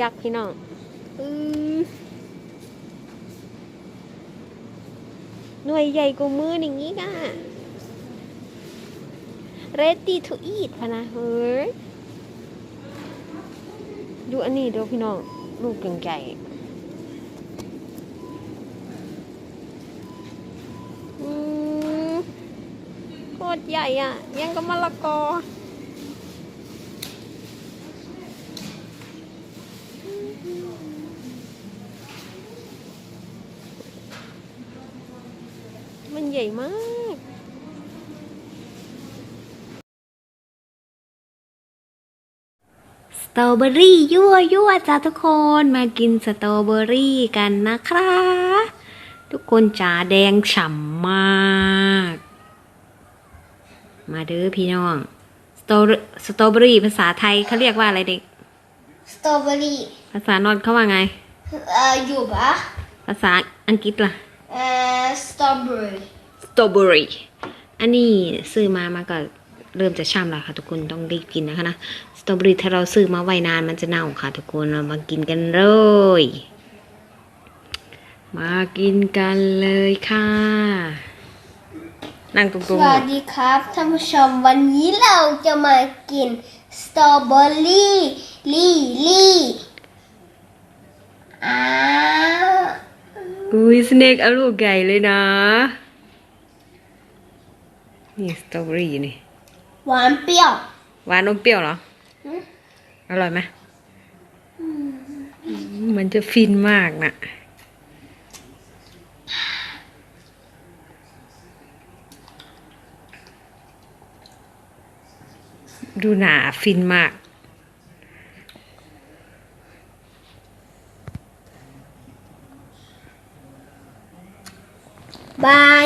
ยักษ์พี่น้องอือหน่วยใหญ่กว่ามืออย่างนี้ก่ะ ready to eat พะนะเฮ้ยดูอันนี้เดูพี่น้องลูกใหญ่อืมโคตรใหญ่อะ ยังกับมะละกอ มันใหญ่มากสตรอเบอรี่ยั่วยั่วจ้าทุกคนมากินสตรอเบอรี่กันนะคะทุกคนจ๋าแดงฉ่ำมาก มาเด้อพี่น้องสตรอสตรอเบอรี่ภาษาไทยเขาเรียกว่าอะไรเด็กสตรอเบอรี่ภาษานอตเขาว่าไง เอ่ออยู่ปะภาษาอังกฤษล่ะ เอ่อ สตรอเบอรี่สตรอเบอรี่อันนี้ซื้อมามาก็เริ่มจะช่ำแล้วค่ะทุกคนต้องรีบกินนะคะนะสตรอเบอรี่ถ้าเราซื้อมาไว้นานมันจะเน่าค่ะทุกคนเรามากินกันเลย มากินกันเลยค่ะ นั่งตรสงวัสดีครับท่านผู้ชมวันนี้เราจะมากินสตรอเบอรี่ลี่ลี่อ้าว ๆ อุ้ยสเน็กเอาลูกใหญ่เลยนะ นี่สตรอเบอรี่นี่ หวานเปรี้ยว หวานอมเปรี้ยวเหรออืมอร่อยไหมมันจะฟินมากน่ะดูหนาฟินมาก บาย